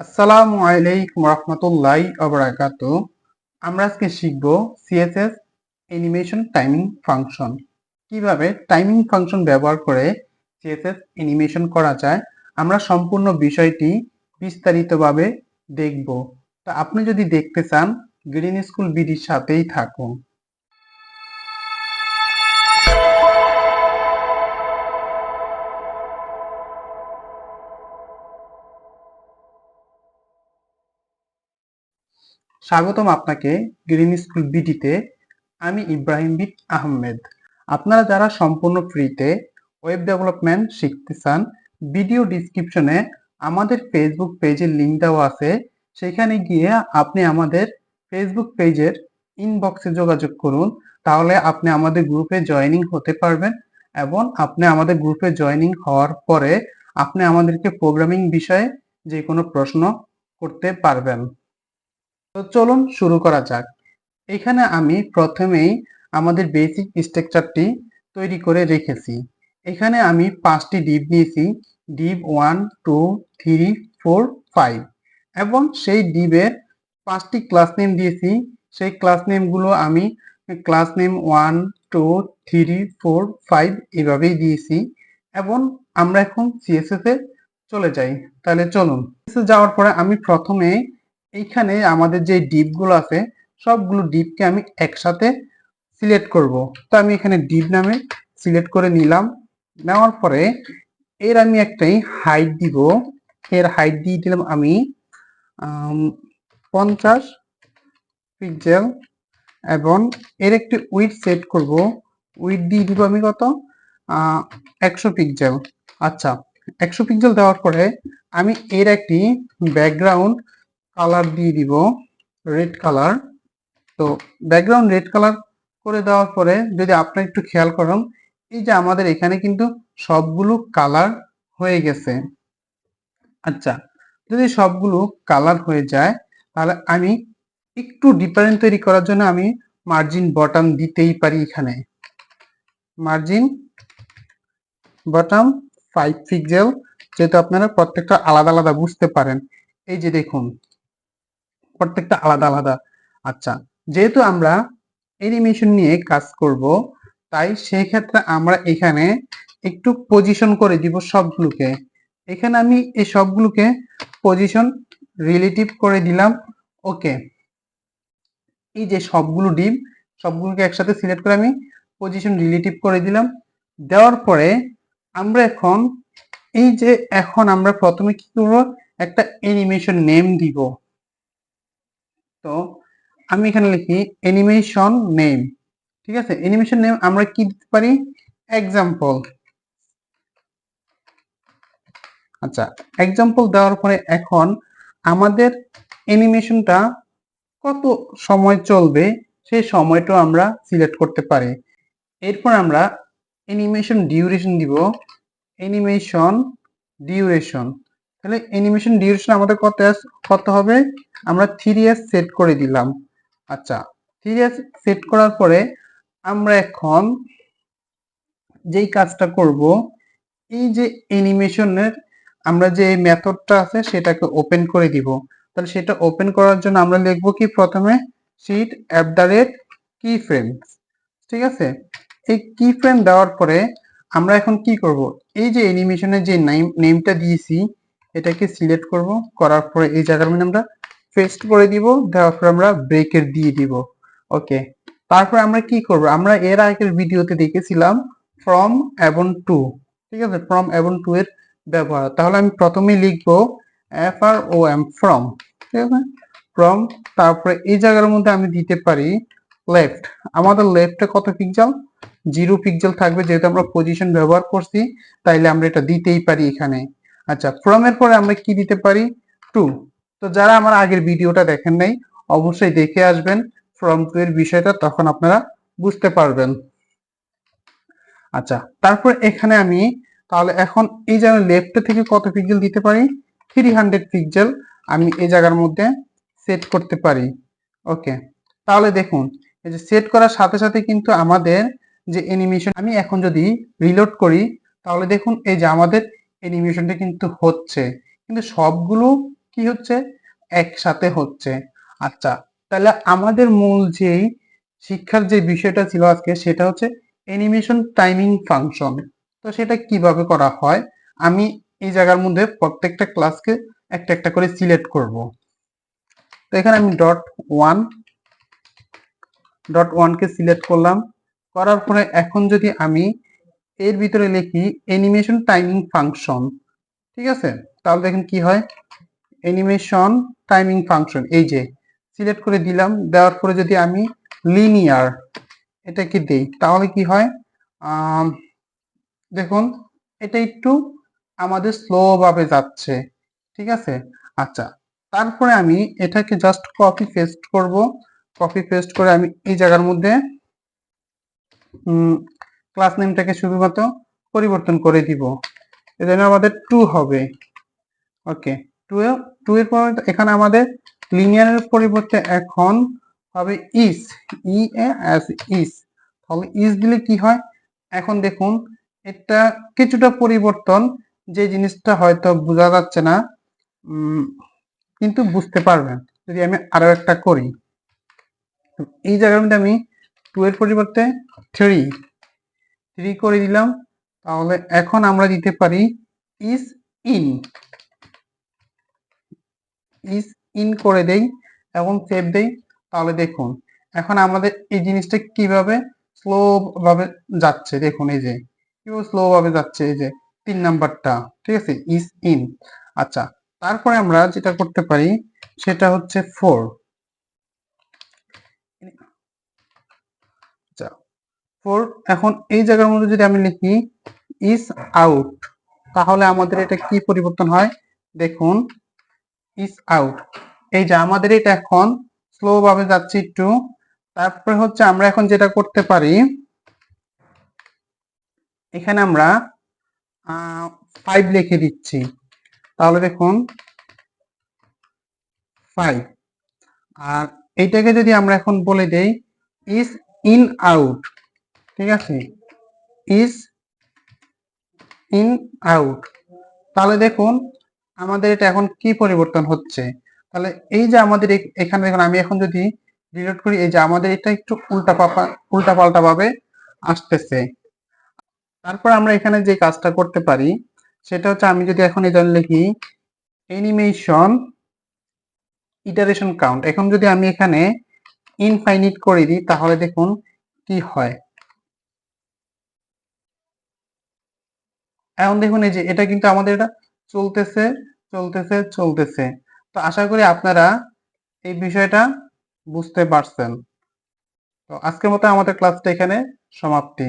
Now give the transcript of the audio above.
আসসালামু আলাইকুম রহমতুল্লাহ আবরাকাত আমরা আজকে শিখব সিএসএস অ্যানিমেশন টাইমিং ফাংশন কীভাবে টাইমিং ফাংশন ব্যবহার করে সিএসএস অ্যানিমেশন করা যায়, আমরা সম্পূর্ণ বিষয়টি বিস্তারিতভাবে দেখব। তো আপনি যদি দেখতে চান গ্রিন স্কুল বিডির সাথেই থাকুন। স্বাগতম আপনাকে গ্রিন স্কুল বিডিতে আমি ইব্রাহিম বিট আহমেদ। আপনারা যারা সম্পূর্ণ ফ্রিতে ওয়েব ডেভেলপমেন্ট শিখতে চান, ভিডিও ডিসক্রিপশনে আমাদের ফেসবুক পেজের লিঙ্ক দেওয়া আছে। সেখানে গিয়ে আপনি আমাদের ফেসবুক পেজের ইনবক্সে যোগাযোগ করুন। তাহলে আপনি আমাদের গ্রুপে জয়েনিং হতে পারবেন এবং আপনি আমাদের গ্রুপে জয়েনিং হওয়ার পরে আপনি আমাদেরকে প্রোগ্রামিং বিষয়ে যে কোনো প্রশ্ন করতে পারবেন। তো চলুন শুরু করা যাক। এখানে আমি প্রথমেই আমাদের বেসিক স্ট্রাকচারটি তৈরি করে রেখেছি। এখানে আমি পাঁচটি ডিপ নিয়েছি div one two three four five এবং সেই ডিপের পাঁচটি ক্লাস নেম দিয়েছি। সেই ক্লাস নেমগুলো আমি class name one two three four five এভাবেই দিয়েছি এবং আমরা এখন সিএসএস চলে যাই। তাহলে চলুন। যাওয়ার পরে আমি প্রথমে এইখানে আমাদের যে ডিপগুলো আছে, সবগুলো ডিপকে আমি একসাথে সিলেক্ট করব। তো আমি এখানে ডিপ নামে সিলেক্ট করে নিলাম। নেওয়ার পরে এর আমি একটাই হাইট দিব। এর হাইট দিয়ে দিলাম আমি পঞ্চাশ পিক্সেল এবং এর একটি উইথ সেট করব। উইথ দিয়ে দিব আমি কত? একশো পিক্সেল আচ্ছা একশো পিক্সেল দেওয়ার পরে আমি এর একটি ব্যাকগ্রাউন্ড কালার দিয়ে দিব রেড কালার তো ব্যাকগ্রাউন্ড রেড কালার করে দেওয়ার পরে যদি আপনি একটু খেয়াল করেন, এই যে আমাদের এখানে কিন্তু সবগুলো কালার হয়ে গেছে। আচ্ছা যদি সবগুলো কালার হয়ে যায়, তাহলে আমি একটু ডিফারেন্ট তৈরি করার জন্য আমি মার্জিন বটম দিতেই পারি এখানে। মার্জিন বটম ফাইভ পিক্সেল যেহেতু আপনারা প্রত্যেকটা আলাদা আলাদা বুঝতে পারেন। এই যে দেখুন প্রত্যেকটা আলাদা আলাদা। আচ্ছা যেহেতু আমরা অ্যানিমেশন নিয়ে কাজ করব, তাই সেই ক্ষেত্রে আমরা এখানে একটু পজিশন করে দিব সবগুলোকে। এখানে আমি এই সবগুলোকে পজিশন রিলেটিভ করে দিলাম ওকে এই যে সবগুলো ডিম সবগুলোকে একসাথে সিলেক্ট করে আমি পজিশন রিলেটিভ করে দিলাম। দেওয়ার পরে আমরা এখন, এই যে এখন আমরা প্রথমে কি করব? একটা অ্যানিমেশন নেম দিব। তো আমি এখানে লিখি অ্যানিমেশন নেম ঠিক আছে? অ্যানিমেশন নেম আমরা কি দিতে পারি? এক্সাম্পল আচ্ছা এক্সাম্পল দেওয়ার পরে এখন আমাদের অ্যানিমেশনটা কত সময় চলবে? সেই সময়টা আমরা সিলেক্ট করতে পারি। এরপর আমরা অ্যানিমেশন ডিউরেশন দিব। অ্যানিমেশন ডিউরেশন তাহলে অ্যানিমেশন ডিউরেশন আমাদের কত কত হবে? আমরা থ্রি ইয়ার্স সেট করে দিলাম। আচ্ছা থ্রি সেট করার পরে আমরা এখন যেই কাজটা করব, এই যে অ্যানিমেশনের আমরা যে মেথডটা আছে সেটাকে ওপেন করে দিব। তাহলে সেটা ওপেন করার জন্য আমরা লিখব কি প্রথমে shift at the rate key frame ঠিক আছে? এই কি ফ্রেম দেওয়ার পরে আমরা এখন কি করব? এই যে অ্যানিমেশনের যে নেমটা দিয়েছি এটাকে সিলেক্ট করব, করার পরে এই জায়গার মধ্যে আমরা পেস্ট করে দিব, দেওয়ার পরে আমরা ব্রেকের দিয়ে দিব ওকে তারপর আমরা কি করব? আমরা এর আগের ভিডিওতে দেখেছিলাম ফ্রম এবং টু ঠিক আছে? ফ্রম এবং টু এর ব্যবহার। তাহলে আমি প্রথমেই লিখব F R O M from ঠিক আছে? ফ্রম তারপরে এই জায়গার মধ্যে আমি দিতে পারি লেফট আমাদের লেফটে কত পিক্সেল জিরো পিক্সেল থাকবে, যেহেতু আমরা পজিশন ব্যবহার করছি, তাইলে আমরা এটা দিতেই পারি এখানে। আচ্ছা ফ্রম এর পরে আমরা কি দিতে পারি? টু তো যারা আমার আগের ভিডিওটা দেখেন নাই, অবশ্যই দেখে আসবেন ফ্রম টু এর বিষয়টা, তখন আপনারা বুঝতে পারবেন। আচ্ছা তারপর এখানে আমি তাহলে এখন এই জায়গায় লেফট থেকে কত পিক্সেল দিতে পারি? থ্রি হান্ড্রেড পিক্সেল আমি এই জায়গার মধ্যে সেট করতে পারি। ওকে তাহলে দেখুন, এই যে সেট করার সাথে সাথে কিন্তু আমাদের যে অ্যানিমেশন আমি এখন যদি রিলোড করি, তাহলে দেখুন এই যে আমাদের অ্যানিমেশনটা কিন্তু হচ্ছে। কিন্তু সবগুলো কি হচ্ছে? একসাথে হচ্ছে। আচ্ছা তাহলে আমাদের মূল যেই শিক্ষার যে বিষয়টা ছিল আজকে, সেটা হচ্ছে অ্যানিমেশন টাইমিং ফাংশন তো সেটা কীভাবে করা হয়? আমি এই জায়গার মধ্যে প্রত্যেকটা ক্লাসকে একটা একটা করে সিলেক্ট করব। তো এখানে আমি ডট ওয়ান ডট ওয়ানকে সিলেক্ট করলাম। করার পরে এখন যদি আমি এর ভিতরে লিখি অ্যানিমেশন টাইমিং ফাংশন ঠিক আছে? তাহলে দেখেন কি হয়? অ্যানিমেশন টাইমিং ফাংশন এই যে সিলেক্ট করে দিলাম, দেওয়ার পরে যদি আমি লিনিয়ার এটাকে দেই, তাহলে কি হয়? দেখুন, এটা একটু আমাদের স্লো ভাবে যাচ্ছে, ঠিক আছে? আচ্ছা তারপরে আমি এটাকে জাস্ট কপি পেস্ট করব। কপি পেস্ট করে আমি এই জায়গার মধ্যে ক্লাস নেমটাকে শুধুমাত্র পরিবর্তন করে দিব। এজন্য আমাদের টু হবে। ওকে টু টু এর পর এখানে আমাদের লিনিয়ারের পরিবর্তে এখন হবে ইস ই এস ইস তাহলে ইস দিলে কি হয়? এখন দেখুন, এটা কিছুটা পরিবর্তন, যে জিনিসটা হয়তো বোঝা যাচ্ছে না কিন্তু বুঝতে পারবেন, যদি আমি আরও একটা করি। এই জায়গার মধ্যে আমি টু এর পরিবর্তে থ্রি থ্রি করে দিলাম, তাহলে এখন আমরা দিতে পারি ইস ইন ইস ইন করে দেই এবং সেভ দেই, তাহলে দেখুন, এখন আমাদের এই জিনিসটা কীভাবে স্লো ভাবে যাচ্ছে, দেখুন এই যে, কীভাবে স্লো ভাবে যাচ্ছে এই যে, তিন নাম্বারটা, ঠিক আছে ইস ইন আচ্ছা তারপরে আমরা যেটা করতে পারি, সেটা হচ্ছে ফোর ফোর এখন এই জায়গার মধ্যে যদি আমি লিখি ইস আউট তাহলে আমাদের এটা কি পরিবর্তন হয়? দেখুন ইস আউট এই যে আমাদের এটা এখন স্লো ভাবে যাচ্ছে একটু। তারপরে হচ্ছে আমরা এখন যেটা করতে পারি, এখানে আমরা ফাইভ লিখে দিচ্ছি। তাহলে দেখুন ফাইভ আর এইটাকে যদি আমরা এখন বলে দেই ইস ইন আউট ঠিক আছে? ইজ ইন আউট তাহলে দেখুন, আমাদের এটা এখন কি পরিবর্তন হচ্ছে? তাহলে এই যে আমাদের এখানে দেখুন, আমি এখন যদি ডিলিট করি, এই যে আমাদের এটা একটু উল্টা পাপা উল্টা পাল্টা ভাবে আসতেছে। তারপর আমরা এখানে যে কাজটা করতে পারি, সেটা হচ্ছে আমি যদি এখন জন্য লিখি অ্যানিমেশন ইটারেশন কাউন্ট এখন যদি আমি এখানে ইনফাইনিট করে দিই, তাহলে দেখুন কি হয়? এখন দেখুন এই যে এটা কিন্তু আমাদের এটা চলতেছে চলতেছে চলতেছে। তো আশা করি আপনারা এই বিষয়টা বুঝতে পারছেন। তো আজকের মতো আমাদের ক্লাসটা এখানে সমাপ্তি।